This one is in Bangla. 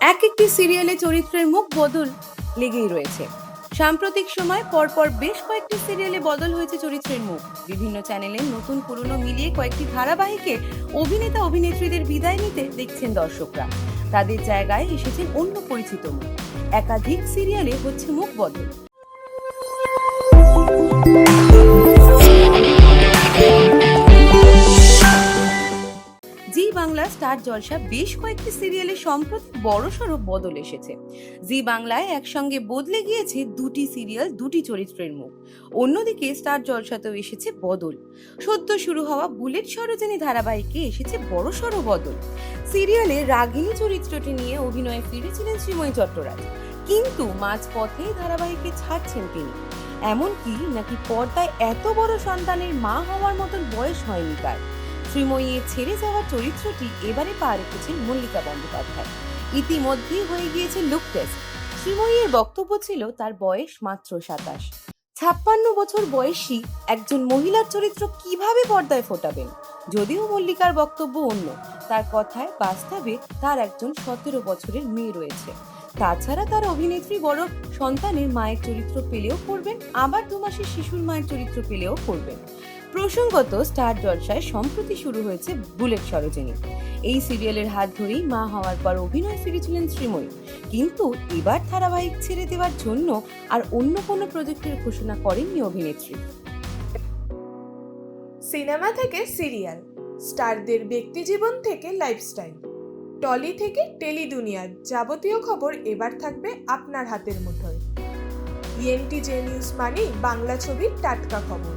এক একটি সিরিয়ালে চরিত্রের মুখ বদল লেগেই রয়েছে। সাম্প্রতিক সময় পরপর বেশ কয়েকটি সিরিয়ালে বদল হয়েছে চরিত্রের মুখ। বিভিন্ন চ্যানেলে নতুন পুরনো মিলিয়ে কয়েকটি ধারাবাহিকে অভিনেতা অভিনেত্রীদের বিদায় নিতে দেখছেন দর্শকরা। তাদের জায়গায় এসেছেন অন্য পরিচিত মুখ। একাধিক সিরিয়ালে হচ্ছে মুখ বদল। স্টার জলসা বেশ কয়েকটি সিরিয়ালে সম্প্রতি বড়সড় বদল এসেছে। জি বাংলায় একসঙ্গে বদলে গিয়েছে দুটি সিরিয়াল দুটি চরিত্রের মুখ। অন্যদিকে স্টার জলসাতেও এসেছে বদল। সদ্য শুরু হওয়া বুলেট সরোজিনী ধারাবাহিকে এসেছে বড়সড় বদল। সিরিয়ালে রাগিনী চরিত্রটি নিয়ে অভিনয়ে ফিরেছিলেন শ্রীময়ী চট্টরাজ। কিন্তু মাঝপথে ধারাবাহিকে ছাড়ছেন তিনি। এমনকি নাকি পর্দায় এত বড় সন্তানের মা হওয়ার মতন বয়স হয়নি তার। শ্রীময়ীর ছেড়ে যাওয়ার চরিত্রটি এবারে পা রেখেছেন মল্লিকা বন্দ্যোপাধ্যায়। ইতিমধ্যেই হয়ে গিয়েছে লুক টেস্ট শ্রীময়ীর বক্তব্য ছিল তার বয়স মাত্র সাতাশ। ছাপ্পান্ন বছর বয়সী একজন মহিলার চরিত্র কীভাবে পর্দায় ফোটাবেন? যদিও মল্লিকার বক্তব্য অন্য, তার কথায় বাস্তবে তার একজন সতেরো বছরের মেয়ে রয়েছে। তাছাড়া তার অভিনেত্রী বড় সন্তানের মায়ের চরিত্র পেলেও করবেন, আবার দু মাসের শিশুর মায়ের চরিত্র পেলেও করবেন। প্রসঙ্গত স্টার জলসায় সম্প্রতি শুরু হয়েছে বুলেট সরোজিনী। এই সিরিয়ালের হাত ধরেই মা হওয়ার পর অভিনয় ফিরেছিলেন শ্রীময়ী। কিন্তু এবার ধারাবাহিক ছেড়ে দেওয়ার জন্য আর অন্য কোনো প্রজেক্টের ঘোষণা করেননি অভিনেত্রী। সিনেমা থেকে সিরিয়াল, স্টারদের ব্যক্তিজীবন থেকে লাইফস্টাইল, টলি থেকে টেলি দুনিয়ার যাবতীয় খবর এবার থাকবে আপনার হাতের মুঠোয়। ইএনটি জে নিউজ বাংলা ছবির টাটকা খবর।